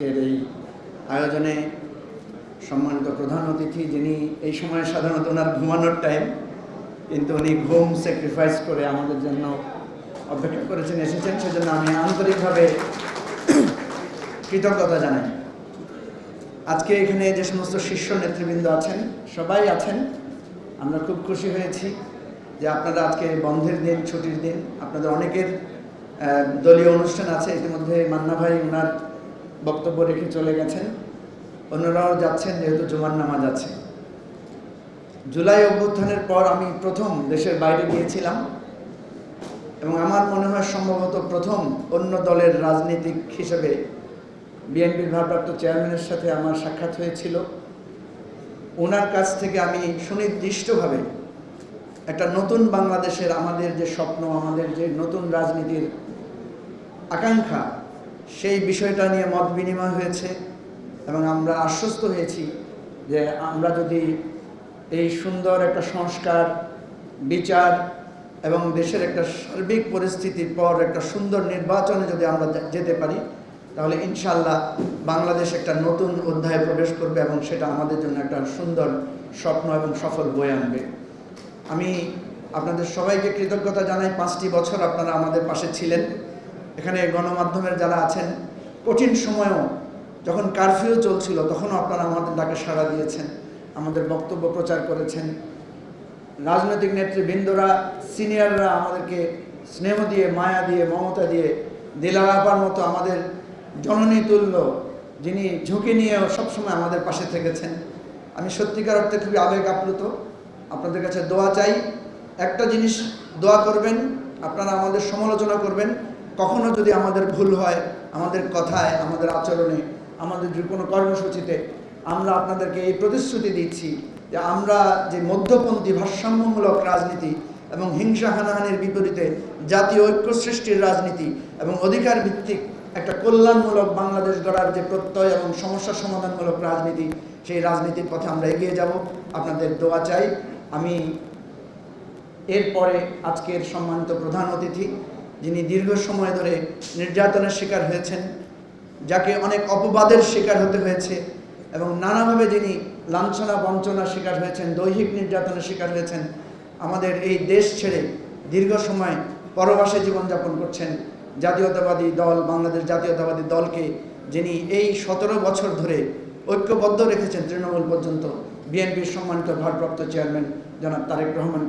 এর এই আয়োজনে সম্মানিত প্রধান অতিথি, যিনি এই সময় সাধারণত ওনার ঘুমানোর টাইম কিন্তু উনি ঘুম স্যাক্রিফাইস করে আমাদের জন্য অপেক্ষা করেছেন, এসেছেন। সেজন্য আমি আন্তরিকভাবে কৃতজ্ঞতা জানাই। আজকে এখানে যে সমস্ত শীর্ষ নেতৃবৃন্দ আছেন, সবাই আছেন। আমরা খুব খুশি হয়েছি যে আপনারা আজকে বন্ধের দিন, ছুটির দিন, আপনাদের অনেকের দলীয় অনুষ্ঠান আছে। ইতিমধ্যে মান্না ভাই ওনার বক্তব্য রেখে চলে গেছেন। অন্যরাও যাচ্ছেন, যেহেতু জুমার নামাজ আছে। জুলাই অভ্যুত্থানের পর আমি প্রথম দেশের বাইরে গিয়েছিলাম এবং আমার মনে হয় সম্ভবত প্রথম অন্য দলের রাজনীতিক হিসেবে বিএনপির ভারপ্রাপ্ত চেয়ারম্যানের সাথে আমার সাক্ষাৎ হয়েছিল। ওনার কাছ থেকে আমি সুনির্দিষ্টভাবে একটা নতুন বাংলাদেশের আমাদের যে স্বপ্ন, আমাদের যে নতুন রাজনীতির আকাঙ্ক্ষা সেই বিষয়টা নিয়ে মত বিনিময় হয়েছে এবং আমরা আশ্বস্ত হয়েছি যে আমরা যদি এই সুন্দর একটা সংস্কার, বিচার এবং দেশের একটা সার্বিক পরিস্থিতির পর একটা সুন্দর নির্বাচনে যদি আমরা যেতে পারি, তাহলে ইনশাল্লাহ বাংলাদেশ একটা নতুন অধ্যায়ে প্রবেশ করবে এবং সেটা আমাদের জন্য একটা সুন্দর স্বপ্ন এবং সফল বয়ে আনবে। আমি আপনাদের সবাইকে কৃতজ্ঞতা জানাই। পাঁচটি বছর আপনারা আমাদের পাশে ছিলেন। এখানে গণমাধ্যমের যারা আছেন, কঠিন সময়েও যখন কারফিউ চলছিল, তখনও আপনারা আমাদের ডাকে সাড়া দিয়েছেন, আমাদের বক্তব্য প্রচার করেছেন। রাজনৈতিক নেতৃবৃন্দরা সিনিয়ররা আমাদেরকে স্নেহ দিয়ে, মায়া দিয়ে, মমতা দিয়ে দিলারাপার মতো আমাদের জননী তুল্য, যিনি ঝুঁকি নিয়েও সবসময় আমাদের পাশে থেকেছেন। আমি সত্যিকার অর্থে খুবই আবেগ আপ্লুত আপনাদের কাছে দোয়া চাই। একটা জিনিস দোয়া করবেন, আপনারা আমাদের সমালোচনা করবেন। কখনো যদি আমাদের ভুল হয়, আমাদের কথায়, আমাদের আচরণে, আমাদের যে কোনো কর্মসূচিতে, আমরা আপনাদেরকে এই প্রতিশ্রুতি দিচ্ছি যে আমরা যে মধ্যপন্থী, ভারসাম্যমূলক রাজনীতি এবং হিংসা হানাহানির বিপরীতে জাতীয় ঐক্য সৃষ্টির রাজনীতি এবং অধিকার ভিত্তিক একটা কল্যাণমূলক বাংলাদেশ গড়ার যে প্রত্যয় এবং সমস্যা সমাধানমূলক রাজনীতি, সেই রাজনীতির পথে আমরা এগিয়ে যাব। আপনাদের দোয়া চাই। আমি এরপরে আজকের সম্মানিত প্রধান অতিথি যিনি দীর্ঘ সময় ধরে নির্যাতনের শিকার হয়েছেন, যাকে অনেক অপবাদের শিকার হতে হয়েছে এবং নানাভাবে যিনি লাঞ্ছনা, বঞ্চনার শিকার হয়েছেন, দৈহিক নির্যাতনের শিকার হয়েছেন, আমাদের এই দেশ ছেড়ে দীর্ঘ সময় পরবাসে জীবনযাপন করছেন জাতীয়তাবাদী দল, বাংলাদেশ জাতীয়তাবাদী দলকে, যিনি এই সতেরো বছর ধরে ঐক্যবদ্ধ রেখেছেন তৃণমূল পর্যন্ত। বিএনপির সম্মানিত ভারপ্রাপ্ত চেয়ারম্যান জনাব তারেক রহমান।